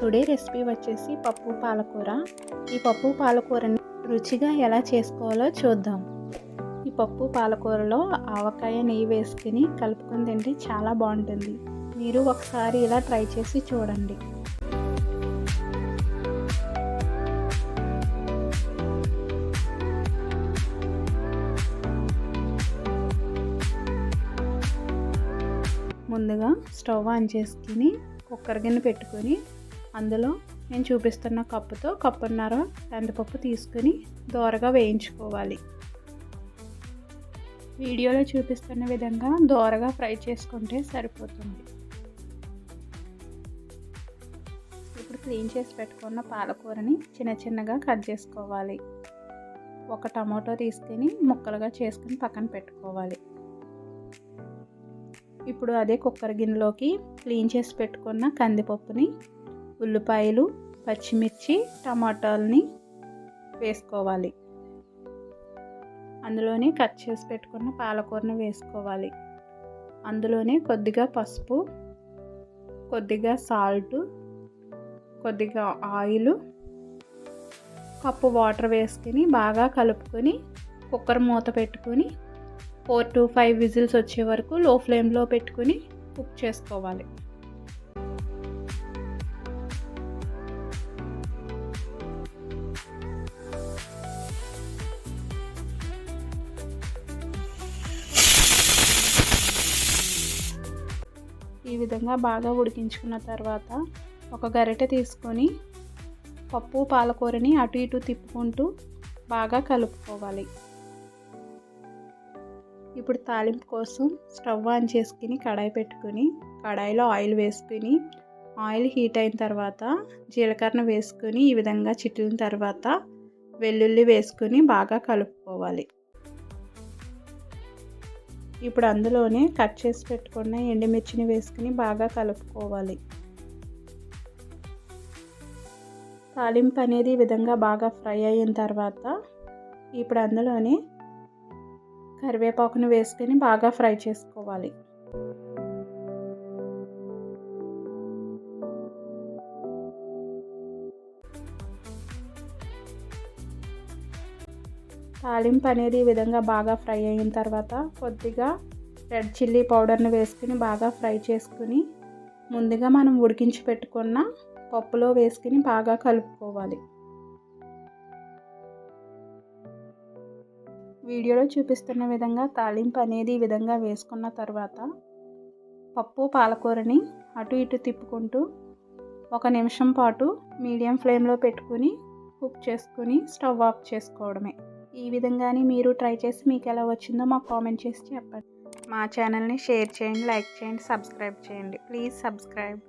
Today recipe వచ్చేసి పప్పు పాలకూర. ఈ పప్పు పాలకూరని రుచిగా ఎలా చేసుకోవాలో చూద్దాం. ఈ పప్పు పాలకూరలో ఆవకాయ నెయ్యి వేసుకుని కలుపుకొని తింటే చాలా బాగుంటుంది. మీరు ఒకసారి ఇలా ట్రై చేసి చూడండి. ముందుగా స్టవ్ ఆన్ చేసుకుని కుక్కర్ గిన్నె పెట్టుకొని అందులో నేను చూపిస్తున్న కప్పుతో కప్పున్నర కందిపప్పు తీసుకుని దోరగా వేయించుకోవాలి. వీడియోలో చూపిస్తున్న విధంగా దోరగా ఫ్రై చేసుకుంటే సరిపోతుంది. ఇప్పుడు క్లీన్ చేసి పెట్టుకున్న పాలకూరని చిన్న చిన్నగా కట్ చేసుకోవాలి. ఒక టమాటో తీసుకుని ముక్కలుగా చేసుకుని పక్కన పెట్టుకోవాలి. ఇప్పుడు అదే కుక్కర్ గిన్నెలోకి క్లీన్ చేసి పెట్టుకున్న కందిపప్పుని ఉల్లిపాయలు పచ్చిమిర్చి టమాటాలని వేసుకోవాలి. అందులోనే కట్ చేసి పెట్టుకున్న పాలకూరను వేసుకోవాలి. అందులోనే కొద్దిగా పసుపు కొద్దిగా సాల్ట్ కొద్దిగా ఆయిల్ కప్పు వాటర్ వేసుకుని బాగా కలుపుకొని కుక్కర్ మూత పెట్టుకొని ఫోర్ టు ఫైవ్ విజిల్స్ వచ్చే వరకు లో ఫ్లేమ్లో పెట్టుకుని కుక్ చేసుకోవాలి. ఈ విధంగా బాగా ఉడికించుకున్న తర్వాత ఒక గరిటె తీసుకొని పప్పు పాలకూరని అటు ఇటు తిప్పుకుంటూ బాగా కలుపుకోవాలి. ఇప్పుడు తాలింపు కోసం స్టవ్ ఆన్ చేసుకుని కడాయి పెట్టుకుని కడాయిలో ఆయిల్ వేసుకుని ఆయిల్ హీట్ అయిన తర్వాత జీలకర్ర వేసుకుని ఈ విధంగా చిట్లిన తర్వాత వెల్లుల్లి వేసుకుని బాగా కలుపుకోవాలి. ఇప్పుడు అందులోనే కట్ చేసి పెట్టుకున్న ఎండుమిర్చిని వేసుకుని బాగా కలుపుకోవాలి. తాలింపు అనేది ఈ విధంగా బాగా ఫ్రై అయిన తర్వాత ఇప్పుడు అందులోనే కరివేపాకును వేసుకొని బాగా ఫ్రై చేసుకోవాలి. తాలింపు అనేది ఈ విధంగా బాగా ఫ్రై అయిన తర్వాత కొద్దిగా రెడ్ చిల్లీ పౌడర్ని వేసుకుని బాగా ఫ్రై చేసుకుని ముందుగా మనం ఉడికించి పెట్టుకున్న పప్పులో వేసుకుని బాగా కలుపుకోవాలి. వీడియోలో చూపిస్తున్న విధంగా తాలింపు అనేది ఈ విధంగా వేసుకున్న తర్వాత పప్పు పాలకూరని అటు ఇటు తిప్పుకుంటూ ఒక నిమిషం పాటు మీడియం ఫ్లేమ్లో పెట్టుకుని కుక్ చేసుకుని స్టవ్ ఆఫ్ చేసుకోవడమే. ఈ విధంగానే మీరు ట్రై చేసి మీకు ఎలా వచ్చిందో మాకు కామెంట్ చేసి చెప్పండి. మా ఛానల్ని షేర్ చేయండి లైక్ చేయండి సబ్స్క్రైబ్ చేయండి. Please subscribe.